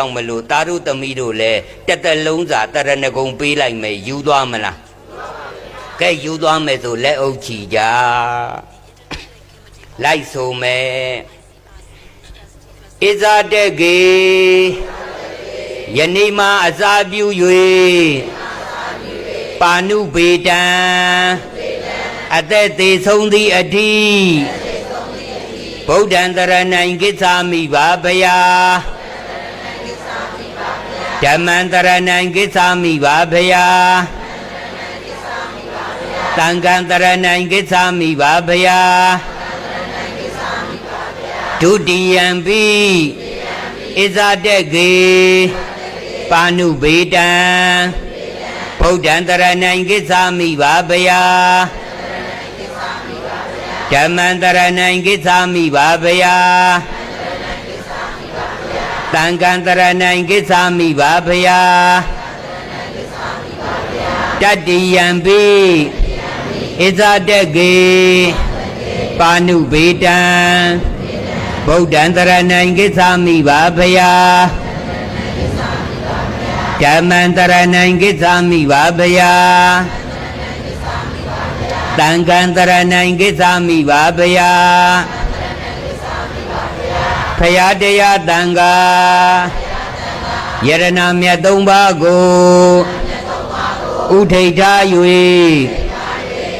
ကြောင့်မလို့တာရုသမီးတို့လည်းတက်တက်လုံးစာတရဏဂုံပေးလိုက်မယ်ယူသွားမလားကဲယူသွားမယ်ဆိုလက်အုပ်ချီကြလိုက်ဆိုမယ်ဣဇာတက်ကေယနေ့မှအစာပြု၍ပါဏုပေတံအသက်သေးဆုံးသည့်အထီးဗုဒ္ဓံတရဏံကိစ္ဆာမိပါဗျာ ဓမ္မံတရဏံကိစ္ဆာမိပါဗျာသံဃံတရဏံကိစ္ဆာ သံဃံတရဏံကိစ္ဆာမိပါဗျာတတ္တိယံပိဣဇာတက်ကေပါဏုဘေတံဗုဒ္ဓံတရဏံကိစ္ဆာမိပါဗျာဓမ္မံတရဏံကိစ္ဆာမိပါဗျာသံဃံတရဏံကိစ္ဆာမိပါဗျာ ဖယားတရားတန်ခါယရဏမြတ်သုံးပါးကိုဥထိတ်ထား၍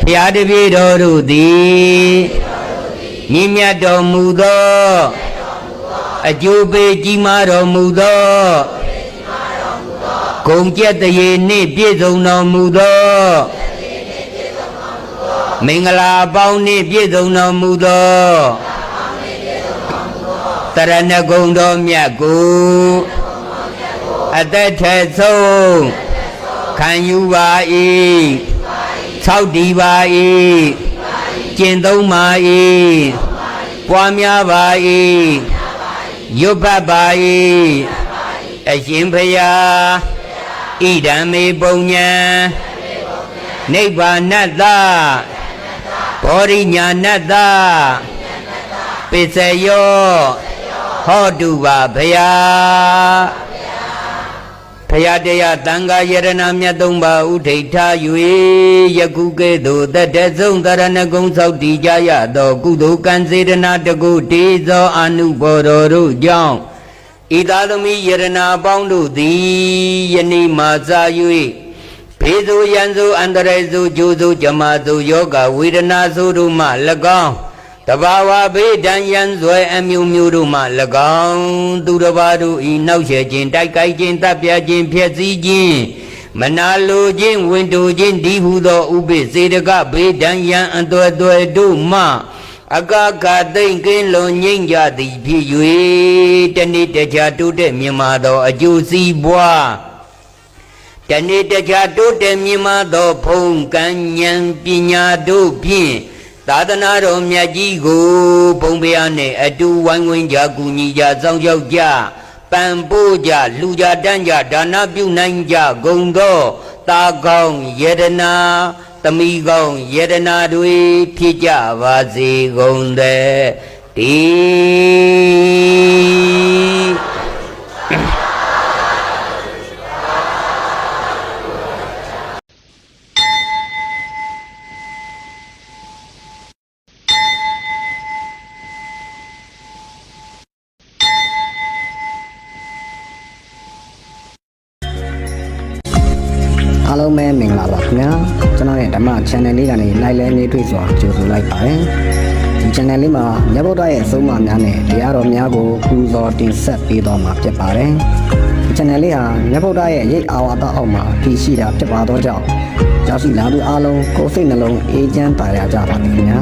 ဖယားတပည့်တော်တို့သည်မြင့်မြတ်တော်မူသောအကျိုးပေးကြီးမားတော်မူသောဂုံကျက်တရေနှင့်ပြည့်စုံတော်မူသောမင်္ဂလာအပေါင်းနှင့်ပြည့်စုံတော်မူသော တရဏဂုံတော်မြတ်ကိုအသက်ထက်ဆုံးခံယူပါ၏၆ဒီပါ၏ကျင့်သုံးပါ၏ပွားများပါ၏ရွတ်ဖတ်ပါ၏အရှင်ဖယားဣဒံမေပုံညာနိဗ္ဗာနတ္တဘောရိညာဏတ္တပစ္စယော ဟောတုပါဖယားဖယားတရားတန်ခါယရဏမြတ်သုံးပါဥထိတ်ထား၍ယခုကဲ့သို့တတ္တဆုံးတရဏဂုံသောက်တည်ကြရသောကုသိုလ်ကံစေတနာတကုတေဇောအနုဘော်တော်တို့ကြောင့်ဤသာသမီယရဏအပေါင်းတို့သည်ယနေ့မှစာ၍ဘေဇုယံဇုအန္တရေဇုဂျိုဇုဇမဇုယောဂဝေဒနာဇုတို့မှ၎င်း တဘာဝဘေးဒဏ်ရန်ဇွဲအမျိုးမျိုးတို့မှ၎င်းသူတစ်ပါးတို့ဤနောက်ရခြင်းတိုက်ကိုက်ခြင်းတပ်ပြခြင်းဖျက်ဆီးခြင်းမနာလိုခြင်းဝင်တူခြင်းဒီဟုသောဥပိစေတကဘေးဒဏ်ရန်အသွဲသွဲတို့မှအကကသိမ့်ကင်းလွန်ငိမ့်ကြသည်ဖြစ်၍တနေ့တခြားတိုးတက်မြင်မာသောအကျိုးစီးပွားတနေ့တခြားတိုးတက်မြင်မာသောဖုံကံဉဏ်ပညာတို့ဖြင့် သာသနာတော်မြတ်ကြီးကိုဘုံဘုရားနှင့်အတူဝိုင်းဝန်းကြကူညီကြစောင့်ရှောက်ကြပံပိုးကြလူကြတန်းကြဒါနပြုနိုင်ကြဂုံသောတာကောင်းယတနာသမီးကောင်းယတနာတွေဖြစ်ကြပါစေကုန်တဲ့ဒီ အားလုံးပဲမင်္ဂလာပါခင်ဗျာကျွန်တော်ရဲ့ဓမ္မ channel လေးကနေလိုက်လဲနေတွေ့စွာကြိုဆိုလိုက်ပါတယ်ဒီ channel လေးမှာမြတ်ဗုဒ္ဓရဲ့အဆုံးအမများနဲ့တရားတော်များကိုပူဇော်တင်ဆက်ပေးတော်မှာဖြစ်ပါတယ်ဒီ channel လေးဟာမြတ်ဗုဒ္ဓရဲ့ရိတ်အာဝါဒအောက်မှာတည်ရှိတာဖြစ်ပါသောကြောင့်ရောက်ရှိလာသူအားလုံးကိုယ်စိတ်နှလုံးအေးချမ်းပါရကြပါစေခင်ဗျာ